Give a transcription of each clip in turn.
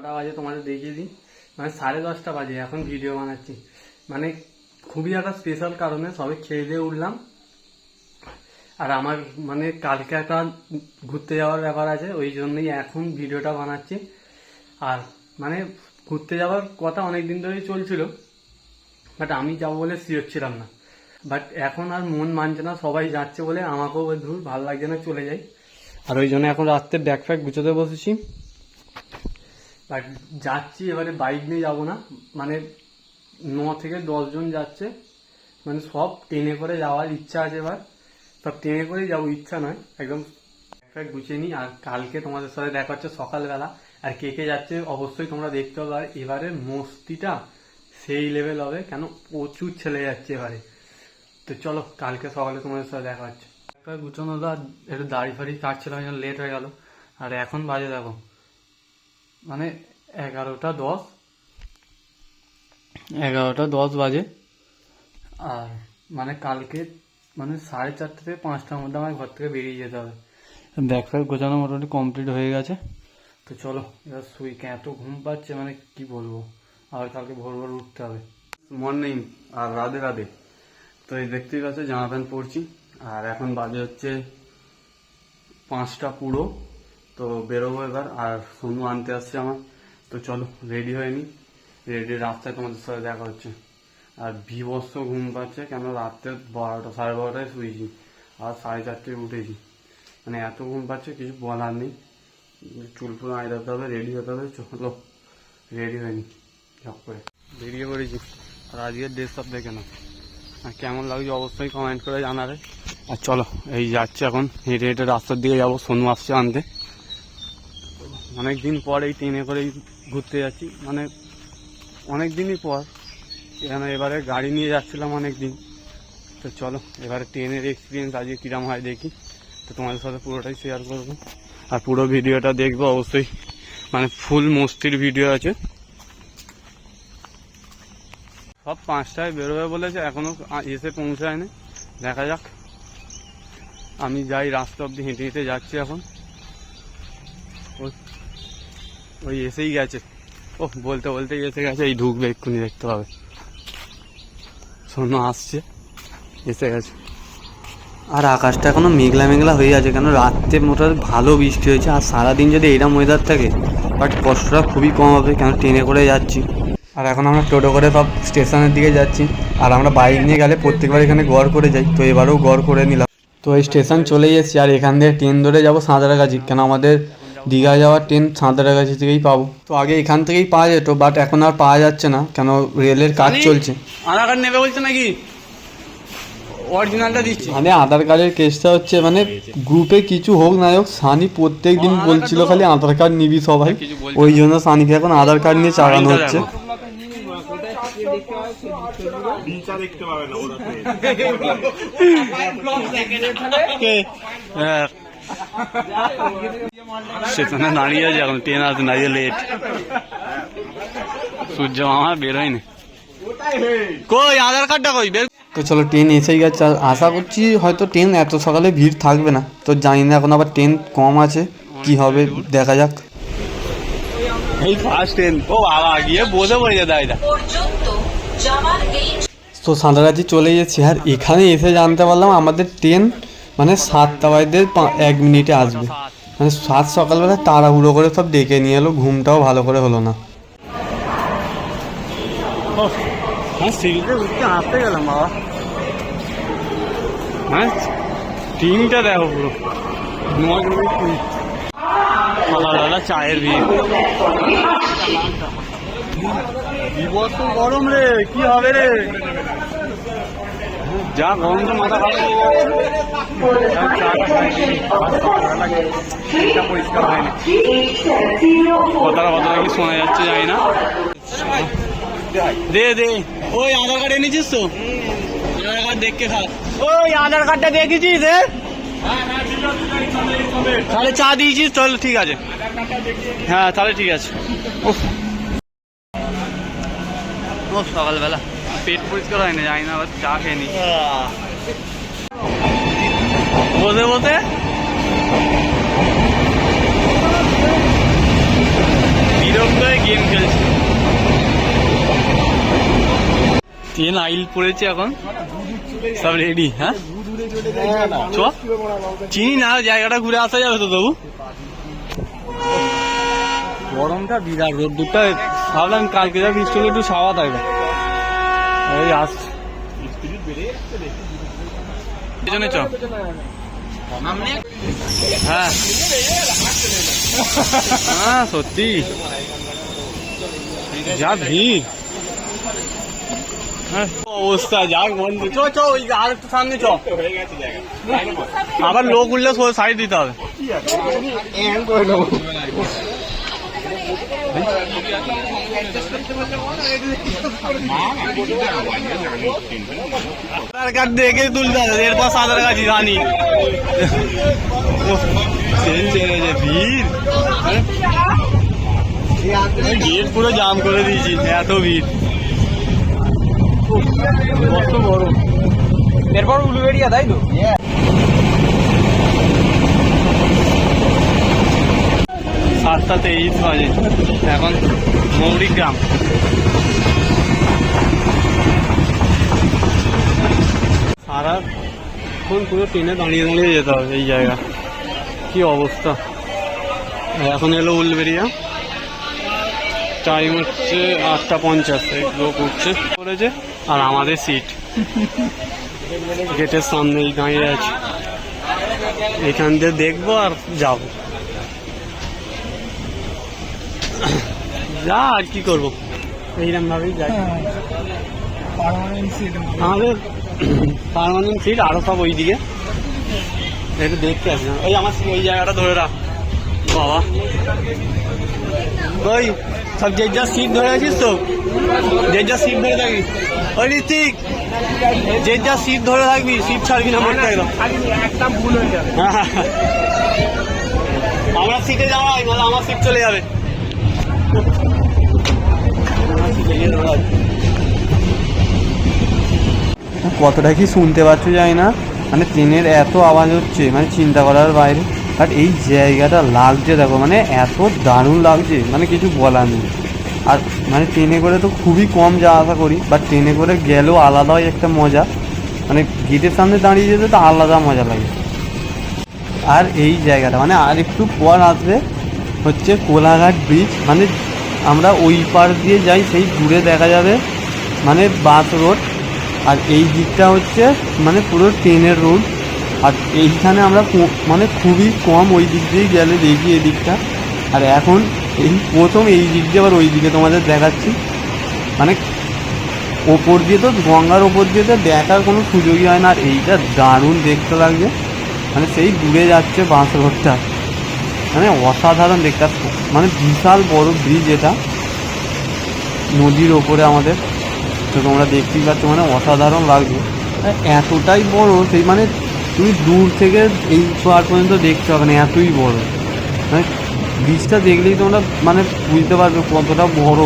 কটা বাজে তোমাদের দেখিয়ে দিই। মানে সাড়ে দশটা বাজে, এখন ভিডিও বানাচ্ছি। মানে খুবই একটা স্পেশাল কারণে সবে খেয়ে দিয়ে উঠলাম। আর আমার মানে কালকে একটা ঘুরতে যাওয়ার ব্যাপার আছে, ওই জন্যই এখন ভিডিওটা বানাচ্ছি। আর মানে ঘুরতে যাওয়ার কথা অনেক দিন ধরেই চলছিল বাট আমি যাব বলে সিওর ছিলাম না। বাট এখন আর মন মানছে না, সবাই যাচ্ছে বলে আমাকেও ধুর, ভালো লাগছে না, চলে যাই। আর ওই জন্য এখন রাত্রে ব্যাগ ফ্যাগ গুছোতে বসেছি। বাট যাচ্ছি, এবারে বাইক নিয়ে যাব না। মানে ন থেকে দশজন যাচ্ছে। মানে সব ট্রেনে করে যাওয়ার ইচ্ছা আছে এবার। সব ট্রেনে করেই যাব, ইচ্ছা নয়। একদম গুছিয়ে নিই। আর কালকে তোমাদের সাথে দেখা হচ্ছে সকালবেলা। আর কে কে যাচ্ছে অবশ্যই তোমরা দেখতে পাবে। আর এবারে মস্তিটা সেই লেভেল হবে। কেন? প্রচুর ছেলে যাচ্ছে এবারে। তো চলো, কালকে সকালে তোমাদের সাথে দেখা হচ্ছে। গুছানো আর একটু দাড়ি ফাড়ি কাটছিলাম, লেট হয়ে গেল। আর এখন বাজে দেখো। মানে এগারোটা দশ। এগারোটা দশ বাজে। আর মানে কালকে মানে সাড়ে চারটে থেকে পাঁচটার মধ্যে আমার ঘর থেকে বেরিয়ে যেতে হবে। ব্যাগ ফ্যাগ গোছানো মোটামুটি কমপ্লিট হয়ে গেছে। তো চলো, এবার শুই। এত ঘুম পাচ্ছে মানে কি বলব? আর কালকে ভোর ভোর উঠতে হবে। মর্নিং আর রাধে রাধে। তো এই দেখতেই পাচ্ছ, জামা প্যান্ট পরছি। আর এখন বাজে হচ্ছে পাঁচটা পুরো। তো বেরোবো এবার, আর সোনু আনতে আসছে আমার। তো চলো রেডি হয়ে নি। রেডি রাস্তায় তোমাদের সাথে দেখা হচ্ছে। আর বিভৎস ঘুম পাচ্ছে কেন রাত্রে বারোটা, সাড়ে বারোটায় শুয়েছি। আর সাড়ে চারটায় উঠেছি। মানে এত ঘুম পাচ্ছে, কিছু বলার নেই। চুল ফুল আঁড়াতে হবে রেডি হতে হবে, চলো। রেডি হয়নি ঝপ করে। বেরিয়ে পড়েছি। আর আজকের ড্রেস সব দেখে না আর কেমন লাগছে অবশ্যই কমেন্ট করে জানাবে। আর চলো, এই যাচ্ছে এখন। হেঁটে হেঁটে রাস্তার দিকে যাব, সোনু আসছে আনতে। অনেক দিন পর এই ট্রেনে করেই ঘুরতে যাচ্ছি। মানে অনেক দিনই পর। এখানে এবারে গাড়ি নিয়ে যাচ্ছিলাম অনেক দিন তো চলো, এবারে ট্রেনের এক্সপিরিয়েন্স আজকে কিরম হয় দেখি। তো তোমাদের সাথে পুরোটাই শেয়ার করব। আর পুরো ভিডিওটা দেখব অবশ্যই। মানে ফুল মস্তির ভিডিও আছে। সব পাঁচটায় বেরোবে বলেছে, এখনও আ- এসে পৌঁছায়নি। দেখা যাক। আমি যাই রাস্তা অব্দি হেঁটে হেঁটে যাচ্ছি এখন। ওই এসেই গেছে। ও, বলতে বলতে এসে গেছে, এই ঢুকবে এক্ষুনি, দেখতে পাবে। শোনো আসছে, এসে গেছে। আর আকাশটা এখনও মেঘলা মেঘলা হয়ে আছে, কেন রাত্রে মোটামুটি ভালো বৃষ্টি হয়েছে, আর সারাদিন যদি এরম ওয়েদার থাকে বাট কষ্টটা খুবই কম হবে, কেন ট্রেনে করে যাচ্ছি। আর এখন আমরা টোটো করে সব স্টেশনের দিকে যাচ্ছি, আর আমরা বাইক নিয়ে গেলে প্রত্যেকবার এখানে গড় করে যাই, তো এবারেও গড় করে নিলাম। তো এই স্টেশন চলেই এসেছি, আর এখান থেকে ট্রেন ধরে যাব সাঁতরাগাছি, কেন আমাদের দীঘা যাওয়ার ট্রেন সাঁতরাগাছি থেকেই পাবো। তো আগে এখান থেকেই পাওয়া যেত বাট এখন আর পাওয়া যাচ্ছে না কেন রেলের কাজ চলছে। আধার কার্ড নেবে বলছে নাকি? অরিজিনালটা দিচ্ছি। মানে আধার কার্ডের কেসটা হচ্ছে মানে গ্রুপে কিছু হোক না হোক সানি প্রত্যেক দিন বলছিল খালি আধার কার্ড নিবি সবাই। ওই জন্য সানিকে এখন আধার কার্ড নিয়ে চালানো হচ্ছে। হ্যাঁ। স্টেশনে দাঁড়িয়ে আছে এখন ট্রেন আসে না লেট সূর্য মামা বেরোয়নি কই আধার কার্ডটা কই বের তো চলো ট্রেন এসেই গেছে আশা করছি হয়তো ট্রেন এত সকালে ভিড় থাকবে না তো জানি না এখন আবার ট্রেন কম আছে কি হবে দেখা যাক এই ফার্স্ট ট্রেন ও বাবা গিয়ে বসে পর্যন্ত যাওয়ার এই তো সাঁতরাগাছি চলে গেছি। আর এখানে এসে জানতে পারলাম আমাদের ট্রেন মানে সাতটা বাজতে এক মিনিটে আসবে। মানে সাত সকালবেলা তাড়াহুড়ো করে সব ডেকে নিয়ে এলো, ঘুমটাও ভালো করে হলো না। হ্যাঁ গেলাম হ্যাঁ টিমটা দেখো চায়ের গরম রে, কি হবে রে? যা গরম তো মাথা খারাপ হয়ে পরিষ্কার হয়নি। কথাটা কথাটা কি শোনা যাচ্ছে জানি না। দে দে। ওই আধার কার্ড এনেছিস তো? আধার কার্ড দেখকে খা। ওই আধার কার্ডটা দেখেছিস রে তাহলে চা দিয়েছিস তাহলে ঠিক আছে। হ্যাঁ তাহলে ঠিক আছে। ও সকালবেলা। পেট পরিষ্কার হয় না, জানি না, আবার চা খেয়ে বসে বসে। বিরক্ত হয়ে গেম খেলছে। তিন আইল পড়েছে এখন। সব রেডি হ্যাঁ? চ। চিনি না, জায়গাটা ঘুরে আসা যাবে তো তবু। গরমটা বিরাট, রোদ্দুরটা ভাবলাম কালকে যা বৃষ্টি একটু সাওয়া থাকবে। এই আস পেছনে চ হ্যাঁ। হ্যাঁ সত্যি। যা ভিড়। হ্যাঁ, অবস্থা যাক বন্ধু। চ চ ওই আর একটু সামনে চ আবার লোক উঠলে সাইড দিতে হবে। ভিড় পুরো জাম করে দিয়েছি এত ভিড় বড় এরপর উলুবেড়িয়া তাই তো? সাতটা তেইশ বাজে এখন মৌরি গ্রাম। সারাক্ষণ পুরো ট্রেনে দাঁড়িয়ে দাঁড়িয়ে যেতে হবে এই জায়গা। কি অবস্থা। এখন এলো উলবেরিয়া টাইম হচ্ছে আটটা পঞ্চাশ লোক উঠছে। করেছে, আর আমাদের সিট গেটের সামনেই দাঁড়িয়ে আছে। এখান দিয়ে দেখব আর যাব। যা আর কি করব? এইরকম ভাবেই যাই আমাদের। পারমানেন্ট সিট আরও সব ওইদিকে। একটু দেখতে আসি ওই আমার ওই জায়গাটা ধরে রাখ। বাবা। ওই সব যে যা সিট ধরে আছিস তো যে যা সিট ধরে থাকবি। ওই ঋতিক যে যা সিট ধরে থাকবি সিট ছাড়বি না মনে একদম একদম ভুল হয়ে যাবে। আমরা সিটে যাওয়াই নাহলে আমার সিট চলে যাবে। কতটা কি শুনতে পাচ্ছ জানি না। মানে ট্রেনের এত আওয়াজ হচ্ছে মানে চিন্তা করার বাইরে। বাট এই জায়গাটা লাগছে দেখো মানে এত দারুণ লাগছে মানে কিছু বলার নেই। আর মানে ট্রেনে করে তো খুবই কম যাওয়া আসা করি বাট ট্রেনে করে গেলেও আলাদাই একটা মজা। মানে গেটের সামনে দাঁড়িয়ে যেতে তো আলাদা মজা লাগে। আর এই জায়গাটা মানে আর একটু পর আসবে হচ্ছে কোলাঘাট ব্রিজ মানে আমরা ওই পার দিয়ে যাই, সেই দূরে দেখা যাবে মানে বাস রোড আর এই দিকটা হচ্ছে মানে পুরো ট্রেনের রোড আর এইখানে আমরা মানে খুবই কম ওই দিক দিয়েই গেলে দেখি এই দিকটা আর এখন এই প্রথম এই দিক দিয়ে, আবার ওই দিকে তোমাদের দেখাচ্ছি মানে ওপর দিয়ে তো, গঙ্গার ওপর দিয়ে তো দেখার কোনো সুযোগই হয় না, আর এইটা দারুণ দেখতে লাগবে মানে সেই দূরে যাচ্ছে বাঁশ রোডটা মানে অসাধারণ দেখতে মানে বিশাল বড় ব্রিজ এটা। নদীর ওপরে আমাদের। তো তোমরা দেখতেই পাচ্ছ মানে অসাধারণ লাগবে আর এতটাই বড়, সেই মানে তুমি দূর থেকে এই পার পর্যন্ত দেখতে হবে না, এতই বড়। মানে ব্রিজটা দেখলেই তোমরা মানে বুঝতে পারবে কতটা বড়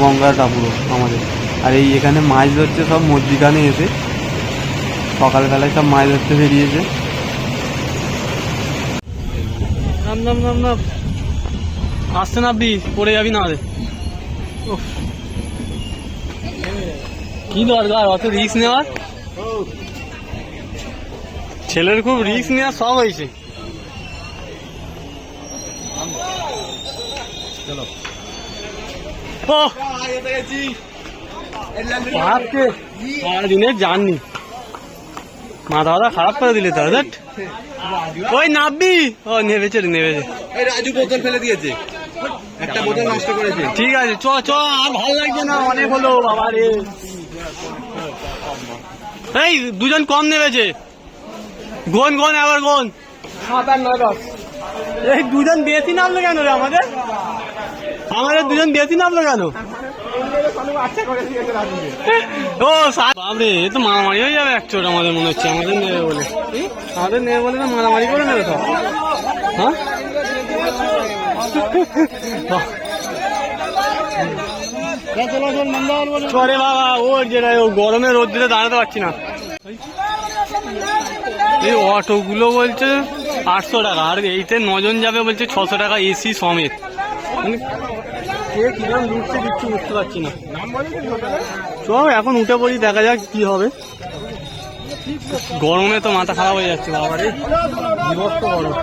গঙ্গাটা পুরো আমাদের। আর এই এখানে মাছ ধরছে সব মধ্যিখানে এসে। সকালবেলায় সব মাছ ধরতে বেরিয়েছে। নাম নাম নাম। আসতে নামবি পড়ে যাবি না রে উফ। কি দরকার অত রিস্ক নেওয়ার? ছেলের খুব রিস্ক নেওয়ার সব হয়েছে! বাপরে, সারাদিনের জাননি মাথা খারাপ করে দিলে তো ধ্যাৎ। ওই নাববি ও নেবেছে রে নেবেছে এই রাজু বোতল ফেলে দিয়েছে। একটা বোতল নষ্ট করেছে। ঠিক আছে চ চ আর ভালো লাগছে না অনেক হলো বাবা রে। এই দুজন কম নেমেছে গোন গোন আবার গোন। সাত আট নয় দশ। এই দুজন বেশি নামলো কেন রে আমাদের? আমাদের দুজন বেশি নামলো কেন? ও বাপরে, এ তো মারামারি হয়ে যাবে এক চোট আমাদের মনে হচ্ছে, আমাদের নেবে বলে। আমাদের নেবে বলে না মারামারি করে নেবে সব হ্যাঁ? যেটা ও গরমে রোদ দিলে দাঁড়াতে পারছি না। এই অটোগুলো বলছে আটশো টাকা, আর এইতে নজন যাবে বলছে ছশো টাকা এসি সমেত। মানে কে লুটছে বুঝতে পারছি না। চল এখন উঠে পড়ি দেখা যাক কি হবে। গরমে তো মাথা খারাপ হয়ে যাচ্ছে বাবা রে বিভৎস গরম।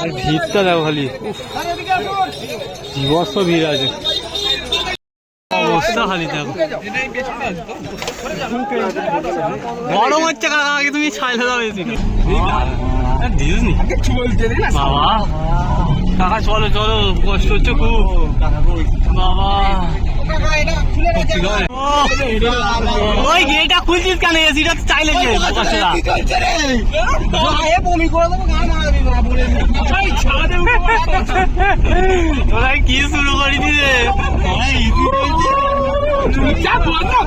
আর ভিড়টা দেখো খালি। বিভৎস ভিড় আছে। অবস্থা খালি দেখো। গরম হচ্ছে কাকা তুমি ছাইলে দাও বেশি বাবা। কাকা চলো চলো কষ্ট হচ্ছে খুব। বাবা। ওই গেটটা খুলছিস কেন? এসিটা চাইলে যে তোরা কি শুরু করেছিস রে? কি অবস্থা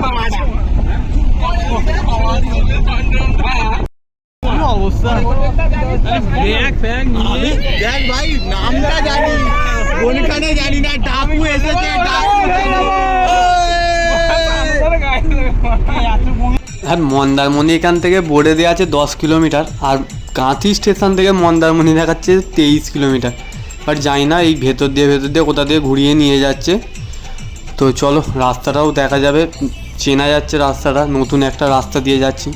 ব্যাগ ফ্যাগ নিয়ে দেখ আর মন্দারমণি এখান থেকে বোর্ডে দেওয়া আছে দশ কিলোমিটার, আর কাঁথি স্টেশন থেকে মন্দারমণি দেখাচ্ছে তেইশ কিলোমিটার। বাট জানি না, এই ভেতর দিয়ে ভেতর দিয়ে, কোথা দিয়ে ঘুরিয়ে নিয়ে যাচ্ছে। তো চলো, রাস্তাটাও দেখা যাবে। চেনা যাচ্ছে রাস্তাটা, নতুন একটা রাস্তা দিয়ে যাচ্ছি।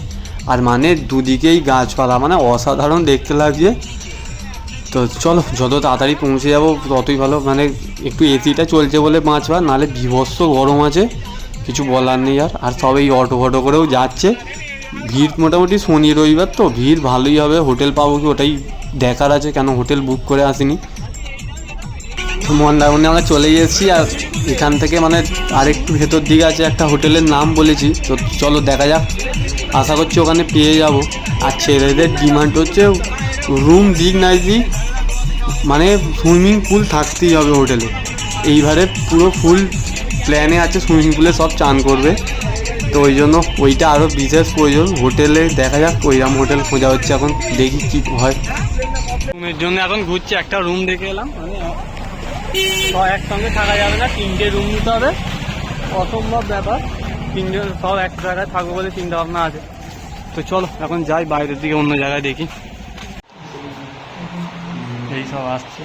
আর মানে দুদিকেই গাছপালা মানে অসাধারণ দেখতে লাগছে। তো চলো, যত তাড়াতাড়ি পৌঁছে যাব, ততই ভালো। মানে একটু এসিটা চলছে বলে বাঁচবার, নাহলে বিভৎস গরম আছে। কিছু বলার নেই আর। আর সব এই অটো ফটো করেও যাচ্ছে। ভিড় মোটামুটি শনি রবিবার তো, ভিড় ভালোই হবে। হোটেল পাবো কি, ওটাই দেখার আছে। কেন হোটেল বুক করে আসিনি। মন্দারমণি, আমরা চলে এসেছি আর এখান থেকে মানে আরেকটু ভেতর দিকে আছে একটা হোটেলের নাম বলেছি। তো চলো দেখা যাক। আশা করছি ওখানে পেয়ে যাব। আর ছেলেদের ডিমান্ড হচ্ছে রুম দিক নাই দিক মানে সুইমিং পুল থাকতেই হবে হোটেলে। এইবারে পুরো ফুল প্ল্যানে আছে, সুইমিং পুলে সব চান করবে। তো ওই জন্য ওইটা আরও বিশেষ প্রয়োজন। হোটেলে দেখা যাক, ওইরকম হোটেল খোঁজা হচ্ছে এখন, দেখি কি হয়। রুমের জন্য এখন ঘুরছি, একটা রুম দেখে এলাম। মানে সব একসঙ্গে থাকা যাবে না, তিনটে রুম নিতে হবে। অসম্ভব ব্যাপার। তিনজন সব এক জায়গায় থাকব বলে চিন্তা ভাবনা আছে। তো চলো, এখন যাই বাইরের দিকে, অন্য জায়গায় দেখি। এই সব আসছে।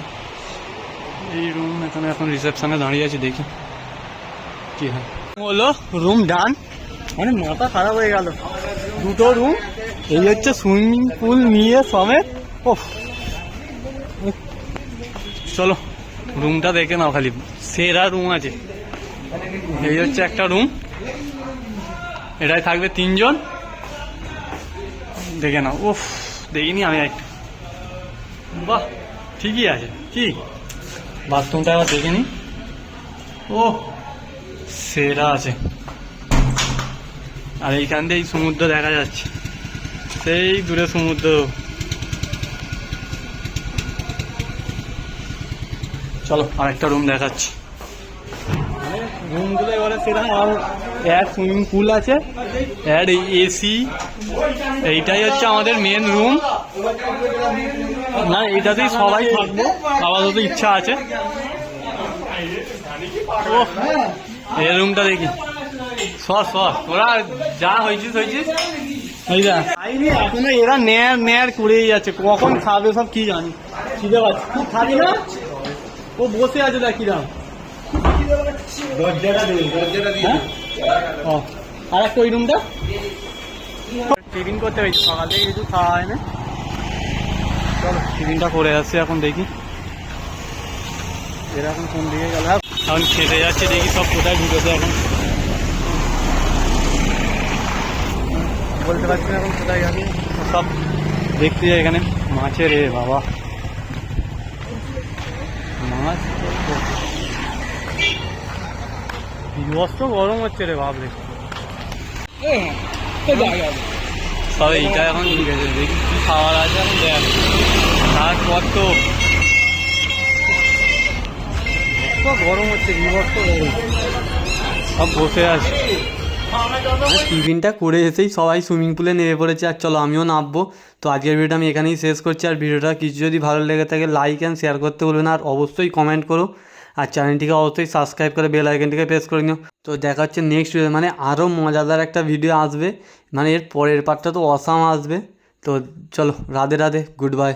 এই রুম এখানে এখন রিসেপশনে দাঁড়িয়ে আছে, দেখি কি হয়। বলো রুম ডান মানে মাথা খারাপ হয়ে গেল। দুটো রুম এই হচ্ছে সুইমিং পুল নিয়ে সমেত ও চলো। রুমটা দেখে নাও খালি। সেরা রুম আছে। এই হচ্ছে একটা রুম। এটাই থাকবে তিনজন। দেখে নাও। উফ, দেখিনি আমি একটা বাহ, ঠিকই আছে। কি? বাথরুমটা আবার দেখে নি। ও সেরা আছে। আর এইখান দিয়ে সমুদ্র দেখা যাচ্ছে। সেই দূরে সমুদ্র। চলো আরেকটা রুম দেখাচ্ছি। রুমগুলো এবারে সেরকম আর অ্যাড সুইমিং পুল আছে অ্যাড এসি এইটাই হচ্ছে আমাদের মেন রুম না এটাতেই সবাই থাকব আপাতত ইচ্ছা আছে। ওহ, এই রুমটা দেখি। সর সর ওরা যা হয়েছিস হয়েছিস। এরা নেয়ার নেয়ার করেই যাচ্ছে। কখন খাবে সব কি জানি। খিদে পাচ্ছে। তুই খাবি না? ও বসে আছে দেখ কিরাম হ্যাঁ? ও আর একটা ওই রুমটা টিফিন করতে হয়েছে সকাল থেকে কিছু খাওয়া হয় না চলো টিফিনটা করে আসছি এখন দেখি এরা এখন কোন দিকে গেল এখন খেতে যাচ্ছে দেখি সব কোথায় ঢুকেছে এখন বলতে পারছি না এখন কোথায় গেছে সব দেখতে যাই এখানে মাছের রে বাবা গরম হচ্ছে রে বাবরে তবে এইটা এখন ঢুকেছে দেখি কি খাবার আছে এখন দেখ তারপর তো গরম হচ্ছে বিভস্ত গরম সব বসে আছে টিফিনটা করে এসেই সবাই সুইমিং পুলে নেমে পড়েছে, আর চলো আমিও নামবো। তো আজকের ভিডিওটা আমি এখানেই শেষ করছি, আর ভিডিওটা কিছু যদি ভালো লেগে থাকে লাইক অ্যান্ড শেয়ার করতে বলবেন আর অবশ্যই কমেন্ট করো। আর চ্যানেলটিকে অবশ্যই সাবস্ক্রাইব করে বেল আইকনটিকে প্রেস করে নিও। তো দেখা হচ্ছে নেক্সট ভিডিও মানে আরও মজাদার একটা ভিডিও আসবে। মানে এর পরের পার্টটা তো অসাম আসবে। তো চলো, রাধে রাধে গুড বাই